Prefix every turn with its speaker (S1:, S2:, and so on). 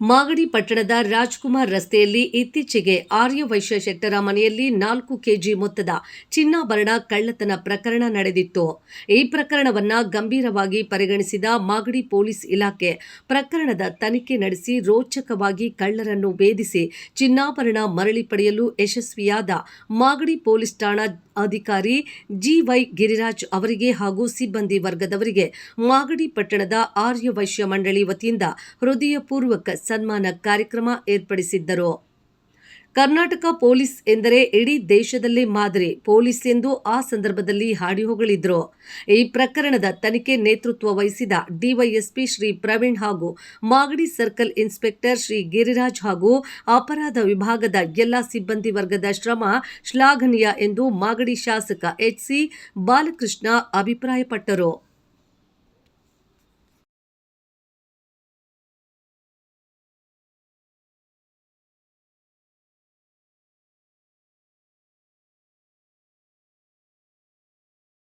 S1: ಮಾಗಡಿ ಪಟ್ಟಣದ ರಾಜ್ಕುಮಾರ್ ರಸ್ತೆಯಲ್ಲಿ ಇತ್ತೀಚೆಗೆ ಆರ್ಯವೈಶ್ಯ ಶೆಟ್ಟರ ಮನೆಯಲ್ಲಿ ನಾಲ್ಕು ಕೆಜಿ ಮೊತ್ತದ ಚಿನ್ನಾಭರಣ ಕಳ್ಳತನ ಪ್ರಕರಣ ನಡೆದಿತ್ತು. ಈ ಪ್ರಕರಣವನ್ನು ಗಂಭೀರವಾಗಿ ಪರಿಗಣಿಸಿದ ಮಾಗಡಿ ಪೊಲೀಸ್ ಇಲಾಖೆ ಪ್ರಕರಣದ ತನಿಖೆ ನಡೆಸಿ ರೋಚಕವಾಗಿ ಕಳ್ಳರನ್ನು ಭೇದಿಸಿ ಚಿನ್ನಾಭರಣ ಮರಳಿ ಪಡೆಯಲು ಯಶಸ್ವಿಯಾದ ಮಾಗಡಿ ಪೊಲೀಸ್ ಠಾಣಾ ಅಧಿಕಾರಿ ಜಿವೈ ಗಿರಿರಾಜ್ ಅವರಿಗೆ ಹಾಗೂ ಸಿಬ್ಬಂದಿ ವರ್ಗದವರಿಗೆ ಮಾಗಡಿ ಪಟ್ಟಣದ ಆರ್ಯವೈಶ್ಯ ಮಂಡಳಿ ವತಿಯಿಂದ ಹೃದಯಪೂರ್ವಕ ಸನ್ಮಾನ ಕಾರ್ಯಕ್ರಮ ಏರ್ಪಡಿಸಿದ್ದರು. ಕರ್ನಾಟಕ ಪೊಲೀಸ್ ಎಂದರೆ ಇಡೀ ದೇಶದಲ್ಲೇ ಮಾದರಿ ಪೊಲೀಸ್ ಎಂದು ಆ ಸಂದರ್ಭದಲ್ಲಿ ಹಾಡಿ ಹೊಗಳಿದ್ರು ಈ ಪ್ರಕರಣದ ತನಿಖೆ ನೇತೃತ್ವ ವಹಿಸಿದ ಡಿವೈಎಸ್ಪಿ ಶ್ರೀ ಪ್ರವೀಣ್ ಹಾಗೂ ಮಾಗಡಿ ಸರ್ಕಲ್ ಇನ್ಸ್ಪೆಕ್ಟರ್ ಶ್ರೀ ಗಿರಿರಾಜ್ ಹಾಗೂ ಅಪರಾಧ ವಿಭಾಗದ ಎಲ್ಲ ಸಿಬ್ಬಂದಿ ವರ್ಗದ ಶ್ರಮ ಶ್ಲಾಘನೀಯ ಎಂದು ಮಾಗಡಿ ಶಾಸಕ ಎಚ್ಸಿ ಬಾಲಕೃಷ್ಣ ಅಭಿಪ್ರಾಯಪಟ್ಟರು.